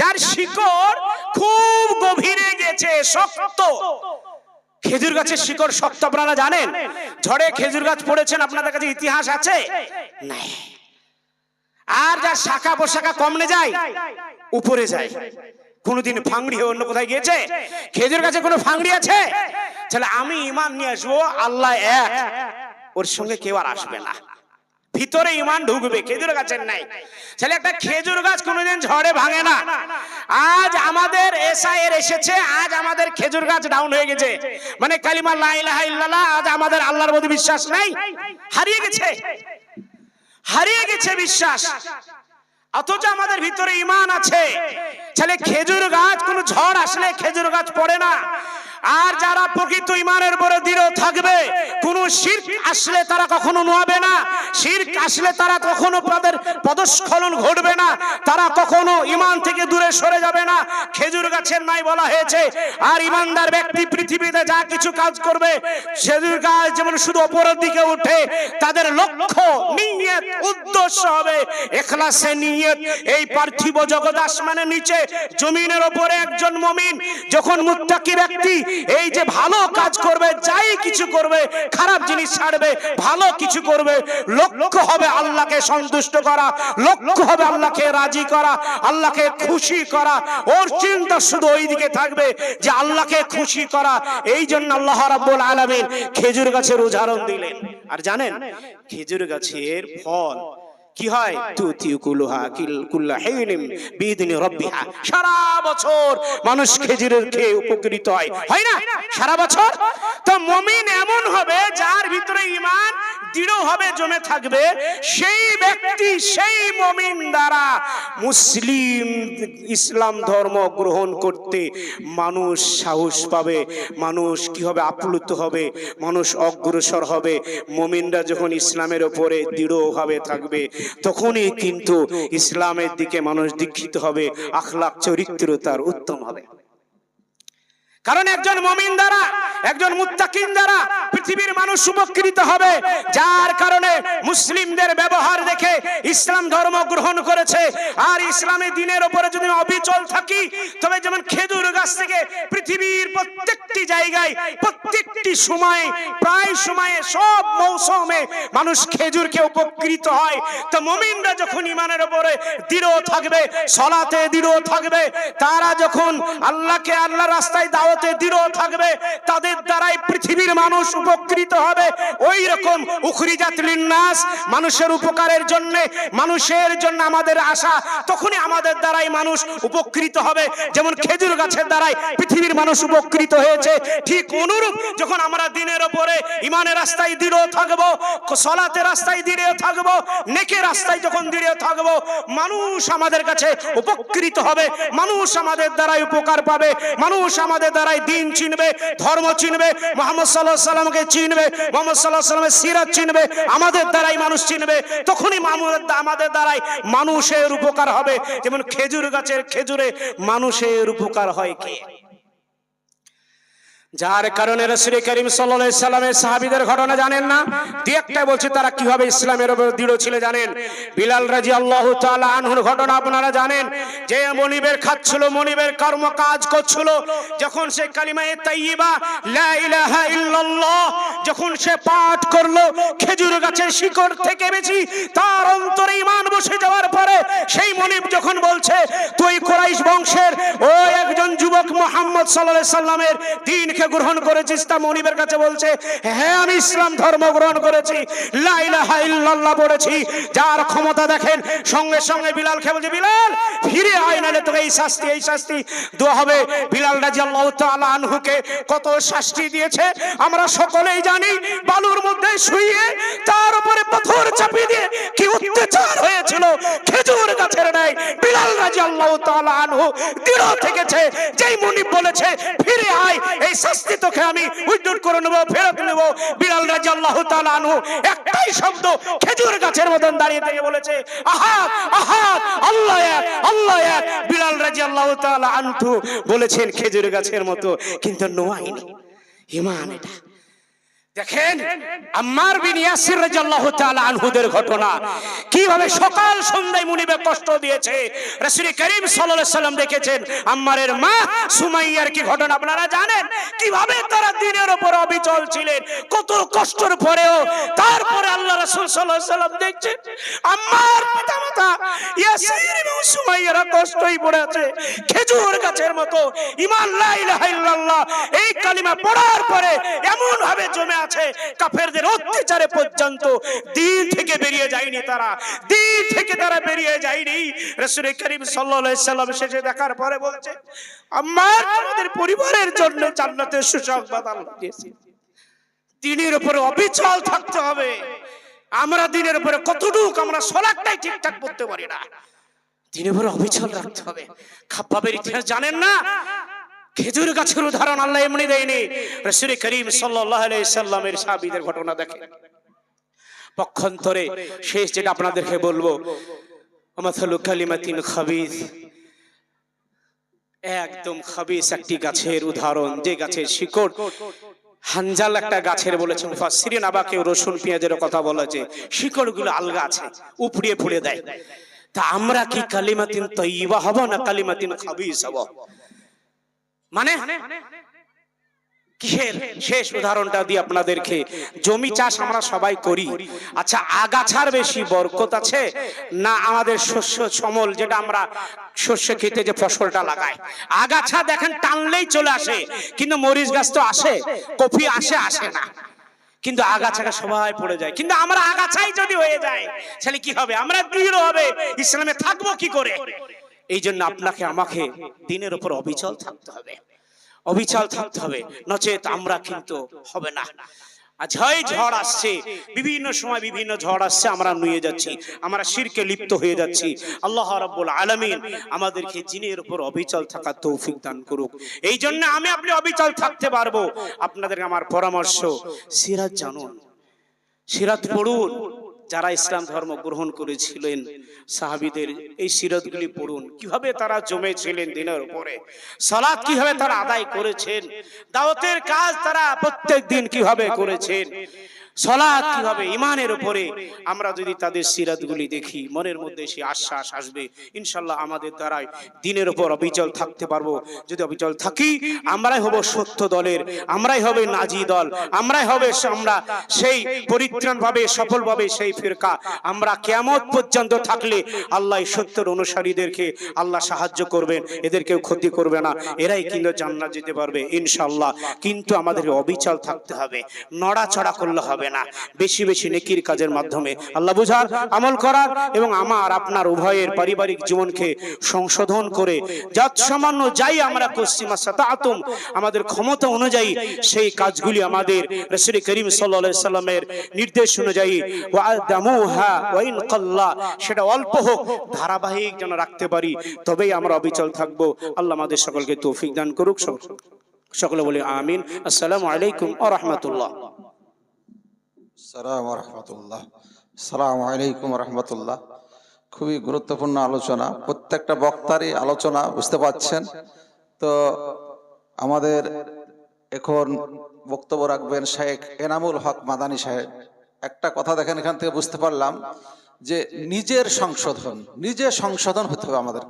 যার শিকড় খুব গভীরে গেছে, শক্ত। খেজুর গাছের শিকড় শক্ত, আপনারা জানেন? ঝড়ে খেজুর গাছ পড়েছেন, আপনাদের কাছে ইতিহাস আছে? আর যার শাখা পোশাখা কমনে যায়, উপরে যায়। কোনোদিন ফাংড়ি হয়ে অন্য কোথায় গিয়েছে? খেজুর গাছে কোনো ফাংড়ি আছে? তাহলে আমি ইমান নিয়ে আসব, আল্লাহ এক। ওর সঙ্গে কেউ আর আসবে না। ভিতরে ইমান ঢুকবে, খেজুর গাছের নাই তাহলে একটা খেজুর গাছ কোনোদিন ঝড়ে ভাঙে না। আজ আমাদের এসআইয়ের এসেছে, আজ আমাদের খেজুর গাছ ডাউন হয়ে গেছে। মানে কালিমা লা ইলাহা ইল্লাল্লাহ, আজ আমাদের আল্লাহর প্রতি বিশ্বাস নাই। হারিয়ে গেছে। হারিয়ে গেছে বিশ্বাস। অথচ আমাদের ভিতরে ইমান আছে। ছেলে, খেজুর গাছ কোনো ঝড় আসলে খেজুর গাছ পড়ে না। আর যারা প্রকৃত ইমানের উপরে দৃঢ় থাকবে, কোন শির্ক আসলে তারা কখনো নোয়াবে না। শির্ক আসলে তারা কখনো তাদের পদস্খলন ঘটবে না। তারা কখনো ইমান থেকে দূরে সরে যাবে না। খেজুর গাছের নাই বলা হয়েছে, আর ইমানদার ব্যক্তি পৃথিবীতে যা কিছু কাজ করবে, খেজুর গাছ যেমন শুধু ওপরের দিকে উঠে তাদের লক্ষ্য, নিয়ত, উদ্দেশ্য হবে। এখলাসে নিয়ত, এই পার্থিব জগৎ আসমানের নিচে, জমিনের ওপরে একজন মমিন, যখন মুত্তাকি ব্যক্তি এই যে ভালো কাজ করবে, যাই কিছু করবে, খারাপ জিনিস ছাড়বে, ভালো কিছু করবে, লক্ষ্য হবে আল্লাহকে সন্তুষ্ট করা, লক্ষ্য হবে আল্লাহকে রাজি করা, আল্লাহকে খুশি করা। ওর চিন্তা শুধু ওই দিকে থাকবে যে আল্লাহকে খুশি করা। এই জন্য আল্লাহ রাব্বুল আলামিন খেজুর গাছের উদাহরণ দিলেন। আর জানেন, খেজুর গাছের ফল কি হয়? তুতিউ কুলুহা কিল কুল্লা হিনিম বিদিনি রব্বিহা। সারা বছর মানুষ খেজুরের খেয়ে উপকৃত হয়। হয়। না? সারা বছর? তো মুমিন এমন হবে যার ভিতরে ঈমান দৃঢ় হবে জমে থাকবে, সেই ব্যক্তি, সেই মুমিন দ্বারা মুসলিম ইসলাম ধর্ম গ্রহণ করতে মানুষ সাহস পাবে। মানুষ কি হবে? আপ্লুত হবে। মানুষ অগ্রসর হবে। মুমিনরা যখন ইসলামের উপরে দৃঢ়ভাবে থাকবে, তখনই কিন্তু ইসলামের দিকে মানুষ দীক্ষিত হবে। আখলাক চরিত্র তার উত্তম হবে। কারণ একজন মমিন দ্বারা, একজন মুত্তাকিন দ্বারা পৃথিবীর মানুষ উপকৃত হবে। যার কারণে মুসলিমদের ব্যবহার দেখে ইসলাম ধর্ম গ্রহণ করেছে। আর ইসলামের দিনের ওপরে যদি অবিচল থাকি, তবে যেমন খেজুর গাছ থেকে পৃথিবীর প্রত্যেকটি জায়গায়, প্রত্যেকটি সময়ে, প্রায় সময়ে সব মৌসুমে মানুষ খেজুরকে উপকৃত হয়। তো মমিনরা যখন ইমানের ওপরে দৃঢ় থাকবে, সলাতে দৃঢ় থাকবে, তারা যখন আল্লাহকে আল্লাহ রাস্তায় দাওয়াতে দৃঢ় থাকবে, তাদের দ্বারাই পৃথিবীর মানুষ উপকৃত হবে। ওই রকম উখরিজাত লিন্নাস মানুষের উপকারের জন্য, মানুষের জন্য আমাদের আশা, তখনই আমাদের দ্বারাই মানুষ উপকৃত হবে। যেমন খেজুর গাছের দ্বারাই পৃথিবীর মানুষ উপকৃত হয়েছে। ঠিক অনুরূপ যখন আমরা দিনের ওপরে ইমানের রাস্তায় দৃঢ় থাকব সলাতে রাস্তায় দৃঢ় থাকব নেকে রাস্তায় যখন দৃঢ় থাকব, মানুষ আমাদের কাছে উপকৃত হবে। মানুষ আমাদের দ্বারাই উপকার পাবে। মানুষ আমাদের দ্বারাই দিন চিনবে, ধর্ম চিনবে, মোহাম্মদ সাল্লাহ সাল্লামকে চিনবে, মোহাম্মদ সাল্লাহ সাল্লামের সিরাত চিনবে, আমাদের দ্বারাই মানুষ চিনবে। তখনই আমাদের দ্বারাই মানুষের উপকার হবে। যেমন খেজুর গাছের খেজুরে মানুষের উপকার হয় কে? যার কারণে রসুল করিম সাল্লাল্লাহু সাল্লামের সাহাবীদের ঘটনা জানেন না। দুই একটা বলছে, তারা কীভাবে ইসলামের উপর দৃঢ় ছিল জানেন? বিলাল রাজি আল্লাহ আনহুর ঘটনা আপনারা জানেন। যে মনিবের খাচ্ছিল, মনিবের কর্ম কাজ করছিল, যখন সে কালিমায়ে ইল্লাল্লাহ, যখন সে পাঠ করল, খেজুর গাছের শিকড় থেকে বেশি, তার অন্তরে ইমান বসে যাওয়ার পরে সেই মনিব যখন বলছে, তুই কোরাইশ বংশের ও একজন যুবক মোহাম্মদ সাল্লাল্লাহু সাল্লামের সাল্লামের দিনকে গ্রহণ করেছিস তা মনিবের কাছে বলছে হ্যাঁ আমি ইসলাম ধর্ম গ্রহণ করেছি। লা ইলাহা ইল্লাল্লাহ পড়েছি যার ক্ষমতা দেখেন, সঙ্গে সঙ্গে বিলাল খেয়ে বলছে, বিলাল, ফিরে আয় নালে তোকে এই শাস্তি এই শাস্তি দেওয়া হবে। বিলাল রাদিয়াল্লাহু তাআলা আনহুকে কত শাস্তি দিয়েছে, আমরা সকলেই জানি। বালুর মধ্যে শুয়ে তার উপরে পাথর চাপিয়ে দিয়ে কি অত্যাচার হয়েছিল, খেজুর গাছের নাই বিলাল রাদিয়াল্লাহু তাআলা আনহু দৃঢ় থেকেছে। যেই মুনিব বলেছে, ফিরে আয়, এই শাস্তি তোকে আমি উদ্ধার করে নেব, ফেরত নেব। বিড়াল রাজি আল্লাহ তালু একটাই শব্দ খেজুর গাছের মতন দাঁড়িয়ে দাঁড়িয়ে বলেছে আহাত আহাত আল্লাহ এক আল্লাহ এক। বিড়াল রাদিয়াল্লাহু আল্লাহ আনহু বলেছেন, খেজুর গাছের মতো, কিন্তু নোয়াইনি ইমান এটা। দেখেন, আম্মার বিন ইয়াসির রাদিয়াল্লাহু তাআলা আনহুদের ঘটনা। কীভাবে সকাল সন্ধ্যায় মুনিবে কষ্ট দিয়েছে। রাসূল করিম সাল্লাল্লাহু আলাইহি সাল্লাম দেখেছেন, আম্মারের মা সুমাইয়ার কি ঘটনা আপনারা জানেন? কীভাবে তারা দিনের উপর অবিচল ছিলেন, কত কষ্টের পরেও তারপরে আল্লাহ রাসূল সাল্লাল্লাহু আলাইহি পিতামাতা ইয়াসির এবং সুমাইয়ারা কষ্টই পড়ে আছে। খেজুর গাছের মতো, ইমান লা ইলাহা ইল্লাল্লাহ, এই কালিমা পড়ার পরে এমন ভাবে জমে আছে, কাফেরদের অত্যাচারে পর্যন্ত দিন থেকে বেরিয়ে যায়নি তারা, দিন থেকে তারা বেরিয়ে যায়নি। রাসূল করিম সাল্লাল্লাহু আলাইহি সাল্লাম শেষে দেখার পরে বলছে আমার আমাদের পরিবারের জন্য জান্নাতের সুসংবাদ আল্লাহ দিয়েছে। দিনের উপরে অবিচল থাকতে হবে। আমরা দিনের উপরে কতটুক আমরা সলাকটাই ঠিকঠাক করতে পারি না। দিনের উপরে অবিচল রাখতে হবে। খাপ্পাবের ইতিহাস জানেন না? খেজুর গাছের উদাহরণ আল্লাহ এমনি দেয়নি। রসুল করিম আলাইহি সাল্লামের সাহাবীদের ঘটনা দেখেন পক্ষান্তরে শেষ যেটা আপনাদেরকে বলব আমাথালু কালিমাতিন খাবিজ একদম খাবিস একটি গাছের উদাহরণ। যে গাছের শিকড় হানজাল একটা গাছের বলেছে মুফাসসিরিন আবাকে রসুন পেঁয়াজের কথা বলেছে। শিকড়গুলো আলগা আছে উপড়িয়ে ফুড়ে দেয়। তা আমরা কি কালিমাতিন তৈবা হব না কালিমাতিন খাবিস হব? মানে? কিসের শেষ উদাহরণটা দিয়ে আপনাদেরকে? জমি চাষ আমরা সবাই করি। আচ্ছা আগাছার বেশি বরকত আছে না আমাদের শস্য সমল যেটা আমরা শস্য খেতে যে ফসলটা লাগাই? আগাছা দেখেন টানলেই চলে আসে, কিন্তু মরিচ গাছ তো আসে কফি আসে আসে না। কিন্তু আগাছাটা সবাই পড়ে যায়। কিন্তু আমরা আগাছাই যদি হয়ে যায় তাহলে কি হবে? আমরা দৃঢ় হবে। ইসলামে থাকব কি করে? এই জন্য আপনাকে, আমাকে দিনের উপর অবিচল থাকতে হবে। অবিচল থাকতে হবে, নচেত আমরা কিন্তু হবে না। ঝয় ঝড় আসছে, বিভিন্ন সময় বিভিন্ন ঝড় আসছে, আমরা নুয়ে যাচ্ছি, আমরা শিরকে লিপ্ত হয়ে যাচ্ছি। আল্লাহ রাব্বুল আলামিন আমাদেরকে জিনের উপর অবিচল থাকার তৌফিক দান করুক। এই জন্য আমি আপনি অবিচল থাকতে পারব। আপনাদের আমার পরামর্শ সিরাত জানুন সিরাত পড়ুন। যারা ইসলাম ধর্ম গ্রহণ করেছিলেন, সাহাবিদের এই সিরতগুলি পড়ুন। কীভাবে তারা জমেছিলেন দিনের উপরে? সালাদ কীভাবে তারা আদায় করেছেন? দাওয়াতের কাজ তারা প্রত্যেক দিন কীভাবে করেছেন? সলাৎ কীভাবে ইমানের উপরে আমরা যদি তাদের সিরাতগুলি দেখি, মনের মধ্যে সে আশ্বাস আসবে। ইনশাল্লাহ আমাদের দ্বারাই দিনের উপর অবিচল থাকতে পারব। যদি অবিচল থাকি, আমরাই হব সত্য দলের, আমরাই হবে নাজি দল, আমরাই হবে আমরা সেই পরিত্রাণ ভাবে সফল ভাবে সেই ফিরকা। আমরা কেমত পর্যন্ত থাকলে আল্লাহ সত্যের অনুসারীদেরকে আল্লাহ সাহায্য করবেন, এদেরকেও ক্ষতি করবে না। এরাই কিন্তু জান্নাত যেতে পারবে ইনশাল্লাহ কিন্তু আমাদের অবিচল থাকতে হবে, নড়াচড়া করলে হবে না। বেশি বেশি নেকির কাজের মাধ্যমে। আল্লাহ বুঝার, আমল করার এবং আমার, আপনার উভয়ের পারিবারিক জীবনকে সংশোধন করে যত সামান্য যাই আমরা পশ্চিমা সাতাতুম আমাদের ক্ষমতা অনুযায়ী সেই কাজগুলি আমাদের রসুল করিম সাল্লাল্লাহু সাল্লামের নির্দেশ অনুযায়ী সেটা অল্প হোক, ধারাবাহিক যেন রাখতে পারি, তবেই আমরা অবিচল থাকব। আল্লাহ আমাদের সকলকে তৌফিক দান করুক। সকলে বলি আমিন। আসসালামু আলাইকুম ওয়া রাহমাতুল্লাহ। সালাম রহমতুল্লাহ সালাম আলাইকুম রহমতুল্লাহ খুবই গুরুত্বপূর্ণ আলোচনা। প্রত্যেকটা বক্তারই আলোচনা বুঝতে পাচ্ছেন। তো আমাদের এখন বক্তব্য রাখবেন শেখ এনামুল হক মাদানী সাহেব। একটা কথা দেখেন এখান থেকে বুঝতে পারলাম যে নিজের সংশোধন, নিজে সংশোধন হতে হবে আমাদের